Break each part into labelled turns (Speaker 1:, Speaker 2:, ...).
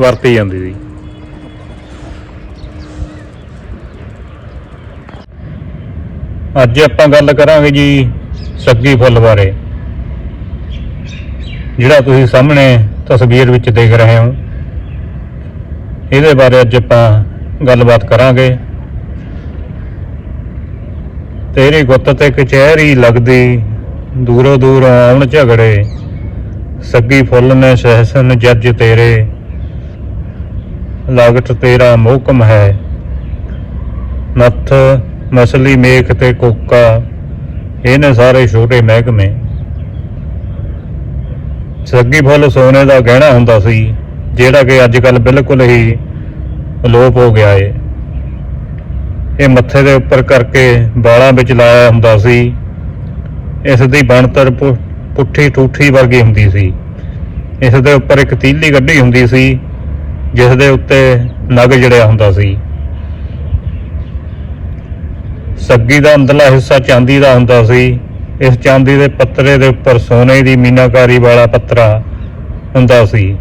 Speaker 1: ਵਰਤੀ ਜਾਂਦੀ ਸੀ। ਅੱਜ ਆਪਾਂ ਗੱਲ ਕਰਾਂਗੇ ਜੀ ਸੱਗੀ ਫੁੱਲ ਬਾਰੇ। ਜਿਹੜਾ ਤੁਸੀਂ ਸਾਹਮਣੇ ਤਸਵੀਰ ਵਿੱਚ ਦੇਖ ਰਹੇ ਹੋ, ਇਹਦੇ ਬਾਰੇ ਅੱਜ ਆਪਾਂ ਗੱਲਬਾਤ ਕਰਾਂਗੇ। ਤੇਰੀ ਗੁੱਤ ਤੇ ਕਚਹਿਰੀ ਲੱਗਦੀ, ਦੂਰੋਂ ਦੂਰ ਆਉਣ ਝਗੜੇ। ਸੱਗੀ ਫੁੱਲ ਨੇ ਸਹਿਸਨ ਜੱਜ ਤੇਰੇ। ਲਾਗਟ ਤੇਰਾ ਮੋਹਕਮ ਹੈ। ਨੱਥ ਮਸਲੀ ਮੇਖ ਤੇ ਕੋਕਾ ਇਹਨੇ ਸਾਰੇ ਛੋਟੇ ਮਹਿਕਮੇ। ਸੱਗੀ ਫੁੱਲ ਸੋਨੇ ਦਾ ਗਹਿਣਾ ਹੁੰਦਾ ਸੀ, ਜਿਹੜਾ ਕਿ ਅੱਜ ਕੱਲ ਬਿਲਕੁਲ ਹੀ ਅਲੋਪ ਹੋ ਗਿਆ ਏ। ਇਹ ਮੱਥੇ ਦੇ ਉੱਪਰ ਕਰਕੇ ਵਾਲਾਂ ਵਿੱਚ ਲਾਇਆ ਹੁੰਦਾ ਸੀ। ਇਸ ਦੀ ਬਣਤਰ ਪੁੱਠੀ ਠੂਠੀ ਵਰਗੀ ਹੁੰਦੀ ਸੀ। ਇਸ ਦੇ ਉੱਪਰ ਇੱਕ ਤੀਲੀ ਗੱਡੀ ਹੁੰਦੀ ਸੀ। ਜਿਸ ਦੇ ਉੱਤੇ ਨਗ ਜੜਿਆ ਹੁੰਦਾ ਸੀ। ਸੱਗੀ ਦਾ ਅੰਦਰਲਾ ਹਿੱਸਾ ਚਾਂਦੀ ਦਾ ਹੁੰਦਾ ਸੀ। ਇਸ ਚਾਂਦੀ ਦੇ ਪੱਤਰੇ ਦੇ ਉੱਪਰ ਸੋਨੇ ਦੀ ਮੀਨਾਕਾਰੀ ਵਾਲਾ ਪੱਤਰਾ ਹੁੰਦਾ ਸੀ।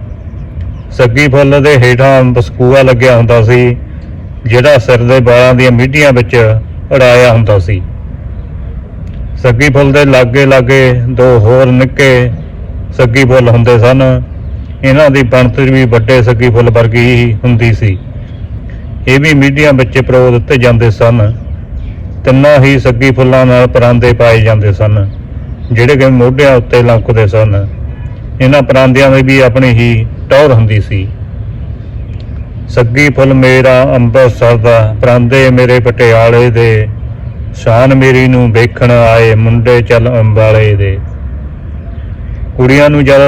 Speaker 1: ਸੱਗੀ ਫੁੱਲ ਦੇ ਹੇਠਾਂ ਬਸਕੂਆ ਲੱਗਿਆ ਹੁੰਦਾ ਸੀ, ਜਿਹੜਾ ਸਿਰ ਦੇ ਵਾਲਾਂ ਦੀਆਂ ਮਿੱਡੀਆਂ ਵਿੱਚ ਅੜਾਇਆ ਹੁੰਦਾ ਸੀ। ਸੱਗੀ ਫੁੱਲ ਦੇ ਲਾਗੇ ਲਾਗੇ ਦੋ ਹੋਰ ਨਿੱਕੇ ਸੱਗੀ ਫੁੱਲ ਹੁੰਦੇ ਸਨ। ਇਹਨਾਂ ਦੀ ਬਣਤਰ ਵੀ ਵੱਡੇ ਸੱਗੀ ਫੁੱਲ ਵਰਗੀ ਹੀ ਹੁੰਦੀ ਸੀ। ਇਹ ਵੀ ਮੀਡੀਆ ਵਿੱਚ ਪਰੋ ਦਿੱਤੇ ਜਾਂਦੇ ਸਨ। ਤਿੰਨਾਂ ਹੀ ਸੱਗੀ ਫੁੱਲਾਂ ਨਾਲ ਪਰਾਂਦੇ ਪਾਏ ਜਾਂਦੇ ਸਨ, ਜਿਹੜੇ ਕਿ ਮੋਢਿਆਂ ਉੱਤੇ ਲੰਕਦੇ ਸਨ। ਇਹਨਾਂ ਪਰਾਂਦਿਆਂ ਦੀ ਵੀ ਆਪਣੀ ਹੀ ਟੌਰ ਹੁੰਦੀ ਸੀ। ਸੱਗੀ ਫੁੱਲ ਮੇਰਾ ਅੰਮ੍ਰਿਤਸਰ ਦਾ, ਪਰਾਂਦੇ ਮੇਰੇ ਪਟਿਆਲੇ ਦੇ। ਸ਼ਾਨ ਮੇਰੀ ਨੂੰ ਵੇਖਣ ਆਏ ਮੁੰਡੇ ਚੱਲ ਅੰਬਾਲੇ ਦੇ। ਕੁੜੀਆਂ ਨੂੰ ਜਦ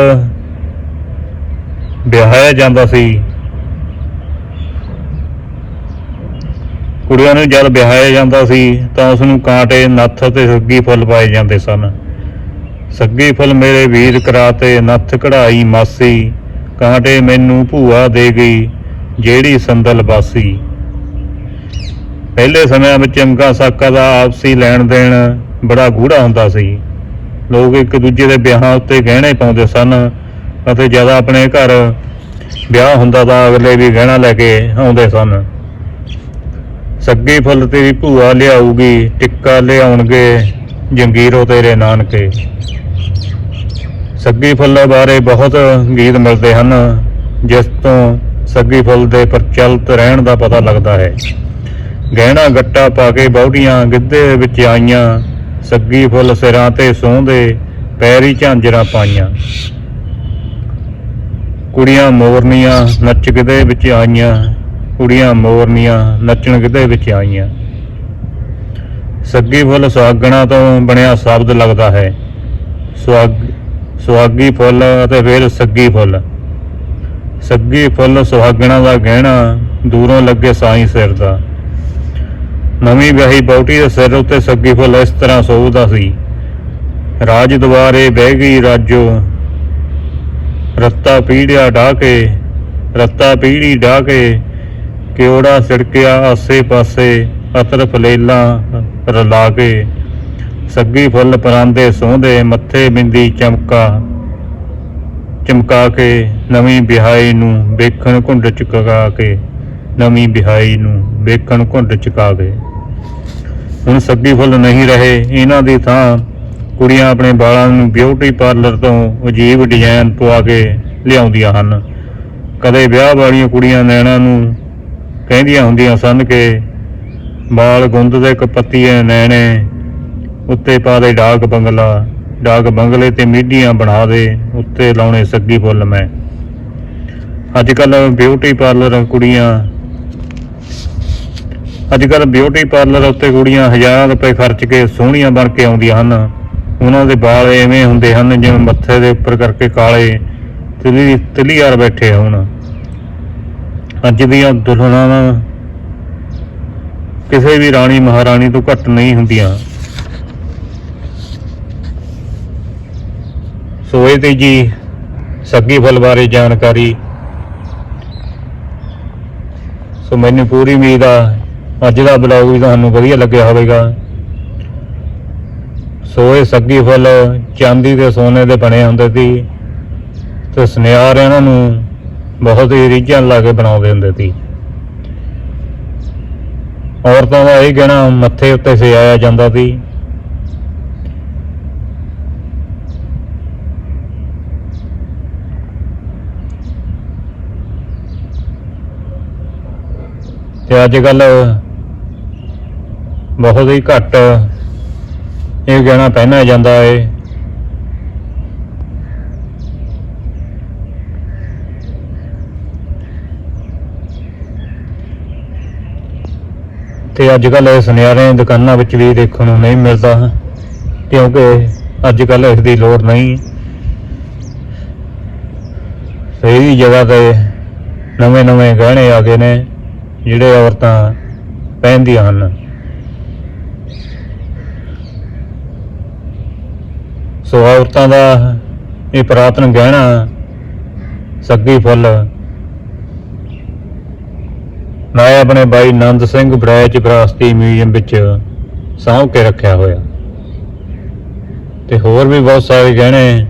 Speaker 1: ਵਿਆਹਿਆ ਜਾਂਦਾ ਸੀ। ਕੁੜੀਆਂ ਨੂੰ ਜਦ ਵਿਆਹਿਆ ਜਾਂਦਾ ਸੀ, ਤਾਂ ਉਸ ਨੂੰ ਕਾਂਟੇ, ਨੱਥ ਤੇ ਸੱਗੀ ਫੁੱਲ ਪਾਏ ਜਾਂਦੇ ਸਨ। ਸੱਗੀ ਫੁੱਲ ਮੇਰੇ ਵੀਰ ਕਰਾਤੇ ਨੱਥ ਕਢਾਈ ਮਾਸੀ, ਕਾਂਟੇ ਮੈਨੂੰ ਭੂਆ ਦੇ ਗਈ, ਜਿਹੜੀ ਸੰਦਲ ਬਾਸੀ। ਪਹਿਲੇ ਸਮਿਆਂ ਵਿੱਚ ਅੰਗਾ ਸਾਕਾ ਦਾ ਆਪਸੀ ਲੈਣ ਦੇਣ ਬੜਾ ਗੂੜਾ ਹੁੰਦਾ ਸੀ। ਲੋਕ ਇੱਕ ਦੂਜੇ ਦੇ ਵਿਆਹਾਂ ਉੱਤੇ ਗਹਿਣੇ ਪਾਉਂਦੇ ਸਨ ਅਤੇ ਜਦ ਆਪਣੇ ਘਰ ਵਿਆਹ ਹੁੰਦਾ ਤਾਂ ਅਗਲੇ ਵੀ ਗਹਿਣਾ ਲੈ ਕੇ ਆਉਂਦੇ ਸਨ। ਸੱਗੀ ਫੁੱਲ ਤੇਰੀ ਭੂਆ ਲਿਆਊਗੀ, ਟਿੱਕਾ ਲਿਆਉਣਗੇ ਜੰਗੀਰੋ ਤੇਰੇ ਨਾਨਕੇ। ਸੱਗੀ ਫੁੱਲ ਬਾਰੇ ਬਹੁਤ ਗੀਤ ਮਿਲਦੇ ਹਨ, ਜਿਸ ਤੋਂ ਸੱਗੀ ਫੁੱਲ ਦੇ ਪ੍ਰਚਲਿਤ ਰਹਿਣ ਦਾ ਪਤਾ ਲੱਗਦਾ ਹੈ। ਗਹਿਣਾ ਗੱਟਾ ਪਾ ਕੇ ਬਹੁੜੀਆਂ ਗਿੱਧੇ ਵਿੱਚ ਆਈਆਂ, ਸੱਗੀ ਫੁੱਲ ਸਿਰਾਂ ਤੇ ਸੋਹੰਦੇ ਪੈਰੀ ਝਾਂਜਰਾਂ ਪਾਈਆਂ। ਕੁੜੀਆਂ ਮੋਰਨੀਆਂ ਨੱਚ ਕਿਤੇ ਵਿੱਚ ਆਈਆਂ, ਕੁੜੀਆਂ ਮੋਰਨੀਆਂ ਨੱਚਣ ਗਿੱਧੇ ਵਿੱਚ ਆਈਆਂ। ਸੱਗੀ ਫੁੱਲ ਸੁਹਾਗਣਾ ਤੋਂ ਬਣਿਆ ਸ਼ਬਦ ਲੱਗਦਾ ਹੈ। ਸੁਹਾਗ, ਸੁਹਾਗੀ ਫੁੱਲ ਅਤੇ ਫਿਰ ਸੱਗੀ ਫੁੱਲ। ਸੱਗੀ ਫੁੱਲ ਸੁਹਾਗਣਾ ਦਾ ਗਹਿਣਾ ਦੂਰੋਂ ਲੱਗੇ ਸਾਈਂ ਸਿਰ ਦਾ। ਨਵੀਂ ਵਿਆਹੀ ਬੌਟੀ ਦੇ ਸਿਰ ਉੱਤੇ ਸੱਗੀ ਫੁੱਲ ਇਸ ਤਰ੍ਹਾਂ ਸੋਭਦਾ ਸੀ। ਰਾਜ ਦੁਆਰੇ ਬਹਿ ਗਈ ਰਾਜੋ ਰੱਤਾ ਪੀੜਿਆ ਢਾ ਕੇ ਰੱਤਾ ਪੀੜੀ ਢਾ ਕੇ ਕਿਉੜਾ ਸਿੜਕਿਆ ਆਸੇ ਪਾਸੇ ਅਤਰ ਫਲੇਲਾ ਰਲਾ ਕੇ ਸੱਗੀ ਫੁੱਲ ਪਰਾਂਦੇ ਸੋਹਦੇ ਮੱਥੇ ਬਿੰਦੀ ਚਮਕਾ ਚਮਕਾ ਕੇ ਨਵੀਂ ਵਿਹਾਈ ਨੂੰ ਵੇਖਣ ਘੁੰਡ ਚੁਕਾ ਕੇ ਨਵੀਂ ਵਿਹਾਈ ਨੂੰ ਵੇਖਣ ਘੁੰਡ ਚੁਕਾ ਕੇ ਹੁਣ ਸੱਗੀ ਫੁੱਲ ਨਹੀਂ ਰਹੇ, ਇਹਨਾਂ ਦੀ ਥਾਂ ਕੁੜੀਆਂ ਆਪਣੇ ਵਾਲਾਂ ਨੂੰ ਬਿਊਟੀ ਪਾਰਲਰ ਤੋਂ ਅਜੀਬ ਡਿਜ਼ਾਈਨ ਪਵਾ ਕੇ ਲਿਆਉਂਦੀਆਂ ਹਨ। ਕਦੇ ਵਿਆਹ ਵਾਲੀਆਂ ਕੁੜੀਆਂ ਨੈਣਾ ਨੂੰ ਕਹਿੰਦੀਆਂ ਹੁੰਦੀਆਂ ਸਨ ਕਿ ਬਾਲ ਗੁੰਦ ਦੇ ਕਪੱਤੀਏ ਨੈਣੇ ਉੱਤੇ ਪਾ ਦੇ ਡਾਕ ਬੰਗਲਾ, ਡਾਕ ਬੰਗਲੇ ਤੇ ਮੀਡੀਆਂ ਬਣਾ ਦੇ, ਉੱਤੇ ਲਾਉਣੇ ਸੱਗੀ ਫੁੱਲ ਮੈਂ। ਅੱਜ ਕੱਲ ਬਿਊਟੀ ਪਾਰਲਰ ਕੁੜੀਆਂ ਅੱਜ ਕੱਲ ਬਿਊਟੀ ਪਾਰਲਰ ਉੱਤੇ ਕੁੜੀਆਂ ਹਜ਼ਾਰਾਂ ਰੁਪਏ ਖਰਚ ਕੇ ਸੋਹਣੀਆਂ ਬਣ ਕੇ ਆਉਂਦੀਆਂ ਹਨ। ਉਹਨਾਂ ਦੇ ਵਾਲ ਐਵੇਂ ਹੁੰਦੇ ਹਨ, ਜਿਵੇਂ ਮੱਥੇ ਦੇ ਉੱਪਰ ਕਰਕੇ ਕਾਲੇ ਤਿਲੀ, ਤਿਲੀਆਰ ਬੈਠੇ ਹੋਣ। ਅੱਜ ਦੀਆਂ ਦੁਲਹਨਾਂ ਕਿਸੇ ਵੀ ਰਾਣੀ ਮਹਾਰਾਣੀ ਤੋਂ ਘੱਟ ਨਹੀਂ ਹੁੰਦੀਆਂ। ਸੋ ਇਹ ਤੇ ਜੀ ਸੱਗੀ ਫਲ ਬਾਰੇ ਜਾਣਕਾਰੀ। ਸੋ ਮੈਨੂੰ ਪੂਰੀ ਉਮੀਦ ਆ, ਅੱਜ ਦਾ ਬਲੌਗ ਵੀ ਤੁਹਾਨੂੰ ਵਧੀਆ ਲੱਗਿਆ ਹੋਵੇਗਾ। ਸੋਏ ਸੱਗੀ ਫੁੱਲ, ਚਾਂਦੀ ਦੇ ਸੋਨੇ ਦੇ ਬਣੇ ਹੁੰਦੇ ਸੀ। ਤੇ ਸੁਨਿਆਰ ਇਹਨਾਂ ਨੂੰ ਬਹੁਤ ਹੀ ਰੀਝਾਂ ਲਾ ਕੇ ਬਣਾਉਂਦੇ ਹੁੰਦੇ ਸੀ। ਔਰਤਾਂ ਦਾ ਇਹ ਗਹਿਣਾ ਮੱਥੇ ਉੱਤੇ ਸਜਾਇਆ ਜਾਂਦਾ ਸੀ। ਤੇ ਅੱਜ ਕੱਲ ਬਹੁਤ ਹੀ ਘੱਟ ਇਹ ਗਹਿਣਾ ਪਹਿਨਿਆ ਜਾਂਦਾ ਏ। ਤੇ ਅੱਜ ਕੱਲ ਇਹ ਸੁਨਿਆਰੇ ਦੁਕਾਨਾਂ ਵਿੱਚ ਵੀ ਦੇਖਣ ਨੂੰ ਨਹੀਂ ਮਿਲਦਾ, ਕਿਉਂਕਿ ਅੱਜ ਕੱਲ ਇਸ ਦੀ ਲੋੜ ਨਹੀਂ। ਸਹੀ ਜਗ੍ਹਾ ਤੇ ਨਵੇਂ ਨਵੇਂ ਗਹਿਣੇ ਆ ਗਏ ਨੇ, ਜਿਹੜੇ ਔਰਤਾਂ ਪਹਿਨਦੀਆਂ ਹਨ। ਸੋ ਔਰਤਾਂ ਦਾ ਇਹ ਪੁਰਾਤਨ ਗਹਿਣਾ, ਸੱਗੀ ਫੁੱਲ। ਮੈਂ ਆਪਣੇ ਬਾਈ ਨੰਦ ਸਿੰਘ ਬੜੈਚ ਵਿਰਾਸਤੀ ਮਿਊਜ਼ੀਅਮ ਵਿੱਚ ਸਾਂਭ ਕੇ ਰੱਖਿਆ ਹੋਇਆ। ਤੇ ਹੋਰ ਵੀ ਬਹੁਤ ਸਾਰੇ ਗਹਿਣੇ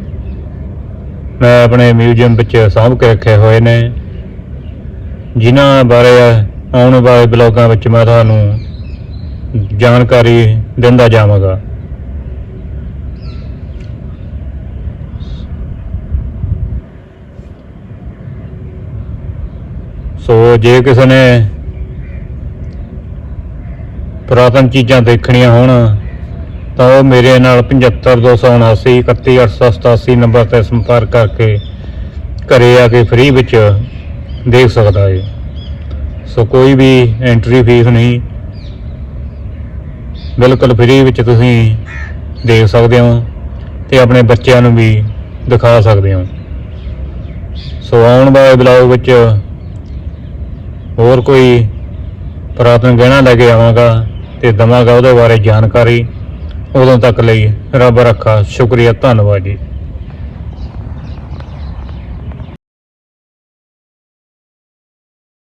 Speaker 1: ਮੈਂ ਆਪਣੇ ਮਿਊਜ਼ੀਅਮ ਵਿੱਚ ਸਾਂਭ ਕੇ ਰੱਖੇ ਹੋਏ ਨੇ। ਜਿਨ੍ਹਾਂ ਬਾਰੇ ਆਉਣ ਵਾਲੇ ਬਲੌਗਾਂ ਵਿੱਚ ਮੈਂ ਤੁਹਾਨੂੰ ਜਾਣਕਾਰੀ ਦਿੰਦਾ ਜਾਵਾਂਗਾ। ਸੋ ਜੇ ਕਿਸੇ ਨੇ ਪੁਰਾਤਨ ਚੀਜ਼ਾਂ ਦੇਖਣੀਆਂ ਹੋਣ, ਤਾਂ ਉਹ ਮੇਰੇ ਨਾਲ 75279 31887 ਨੰਬਰ ਤੇ ਸੰਪਰਕ ਕਰਕੇ ਘਰੇ ਆ ਕੇ ਫ੍ਰੀ ਵਿੱਚ ਦੇਖ ਸਕਦਾ ਹੈ। ਸੋ ਕੋਈ ਵੀ ਐਂਟਰੀ ਫੀਸ ਨਹੀਂ। ਬਿਲਕੁਲ ਫ੍ਰੀ ਵਿੱਚ ਤੁਸੀਂ ਦੇਖ ਸਕਦੇ ਹੋ ਤੇ ਆਪਣੇ ਬੱਚਿਆਂ ਨੂੰ ਵੀ ਦਿਖਾ ਸਕਦੇ ਹੋ। ਸੋ ਆਉਣ ਵਾਲੇ ਬਲੌਗ ਵਿੱਚ ਹੋਰ ਕੋਈ ਪੁਰਾਤਨ ਗਹਿਣਾ ਲੈ ਕੇ ਆਵਾਂਗਾ ਤੇ ਦਵਾਂਗਾ ਉਹਦੇ ਬਾਰੇ ਜਾਣਕਾਰੀ ਉਦੋਂ ਤੱਕ ਲਈ ਰੱਬ ਰੱਖਾ, ਸ਼ੁਕਰੀਆ, ਧੰਨਵਾਦ ਜੀ।